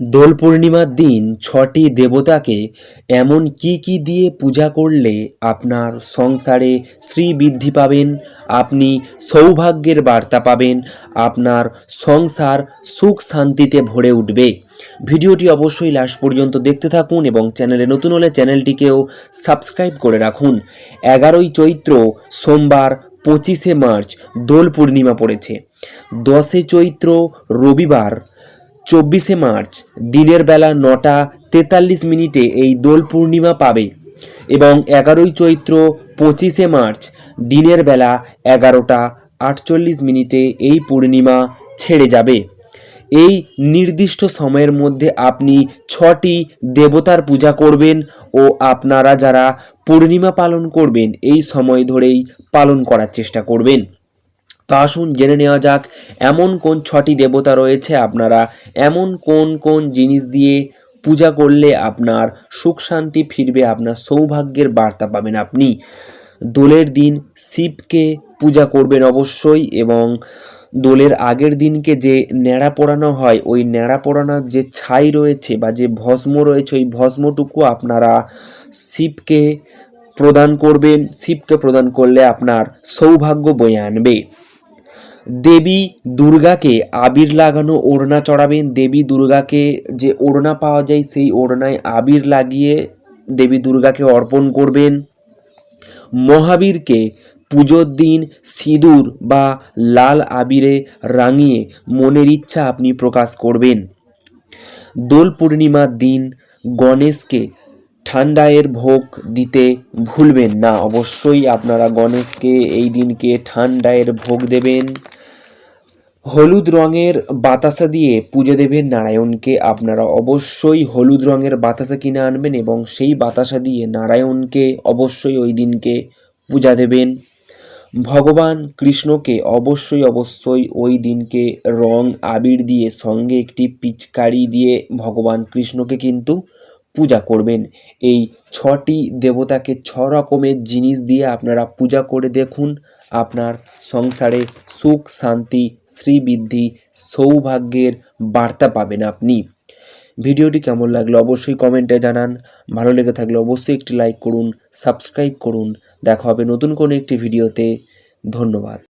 দোল পূর্ণিমার দিন ছটি দেবতাকে এমন কি কি দিয়ে পূজা করলে আপনার সংসারে শ্রীবৃদ্ধি পাবেন, আপনি সৌভাগ্যের বার্তা পাবেন, আপনার সংসার সুখ শান্তিতে ভরে উঠবে। ভিডিওটি অবশ্যই লাস্ট পর্যন্ত দেখতে থাকুন এবং চ্যানেলে নতুন হলে চ্যানেলটিকেও সাবস্ক্রাইব করে রাখুন। এগারোই চৈত্র সোমবার পঁচিশে মার্চ দোল পূর্ণিমা পড়েছে। দশে চৈত্র রবিবার চব্বিশে মার্চ, দিনের বেলা নটা তেতাল্লিশ মিনিটে এই দোল পূর্ণিমা পাবে এবং এগারোই চৈত্র পঁচিশে মার্চ, দিনের বেলা এগারোটা আটচল্লিশ মিনিটে এই পূর্ণিমা ছেড়ে যাবে। এই নির্দিষ্ট সময়ের মধ্যে আপনি ছটি দেবতার পূজা করবেন ও আপনারা যারা পূর্ণিমা পালন করবেন, এই সময় ধরেই পালন করার চেষ্টা করবেন। তো আসুন জেনে নেওয়া যাক, এমন কোন ছটি দেবতা রয়েছে আপনারা? এমন কোন কোন জিনিস দিয়ে পূজা করলে আপনার সুখ শান্তি ফিরবে, আপনার সৌভাগ্যের বার্তা পাবেন আপনি? দোলের দিন শিবকে পূজা করবেন অবশ্যই এবং দোলের আগের দিনকে যে ন্যাড়া পোড়ানো হয়, ওই ন্যাড়া পোড়ানোর যে ছাই রয়েছে বা যে ভস্ম রয়েছে, ওই ভস্মটুকু আপনারা শিবকে প্রদান করবেন। শিবকে প্রদান করলে আপনার সৌভাগ্য বয়ে আনবে। দেবী দুর্গাকে আবির লাগানো ওড়না চড়াবেন। দেবী দুর্গাকে যে ওড়না পাওয়া যায়, সেই ওড়নায় আবির লাগিয়ে দেবী দুর্গাকে অর্পণ করবেন। মহাবীরকে পুজোর দিন সিঁদুর বা লাল আবিরে রাঙিয়ে মনের ইচ্ছা আপনি প্রকাশ করবেন। দোল পূর্ণিমার দিন গণেশকে ঠান্ডায়ের ভোগ দিতে ভুলবেন না। অবশ্যই আপনারা গণেশকে এই দিনকে ঠান্ডায়ের ভোগ দেবেন। হলুদ রঙের বাতাসা দিয়ে পুজো দেবেন নারায়ণকে। আপনারা অবশ্যই হলুদ রঙের বাতাসা কিনে আনবেন এবং সেই বাতাসা দিয়ে নারায়ণকে অবশ্যই ওই দিনকে পূজা দেবেন। ভগবান কৃষ্ণকে অবশ্যই অবশ্যই ওই দিনকে রং আবির দিয়ে সঙ্গে একটি পিচকারি দিয়ে ভগবান কৃষ্ণকে কিন্তু পূজা করবেন। এই ছটি দেবতাকে ছ রকমের জিনিস দিয়ে আপনারা পূজা করে দেখুন। আপনার সংসারে সুখ, শান্তি, শ্রীবৃদ্ধি, সৌভাগ্যের বার্তা পাবেন আপনি। ভিডিওটি কেমন লাগল অবশ্যই কমেন্টে জানান। ভালো লেগে থাকলে অবশ্যই একটি লাইক করুন, সাবস্ক্রাইব করুন। দেখা হবে নতুন কোনো একটি ভিডিওতে। ধন্যবাদ।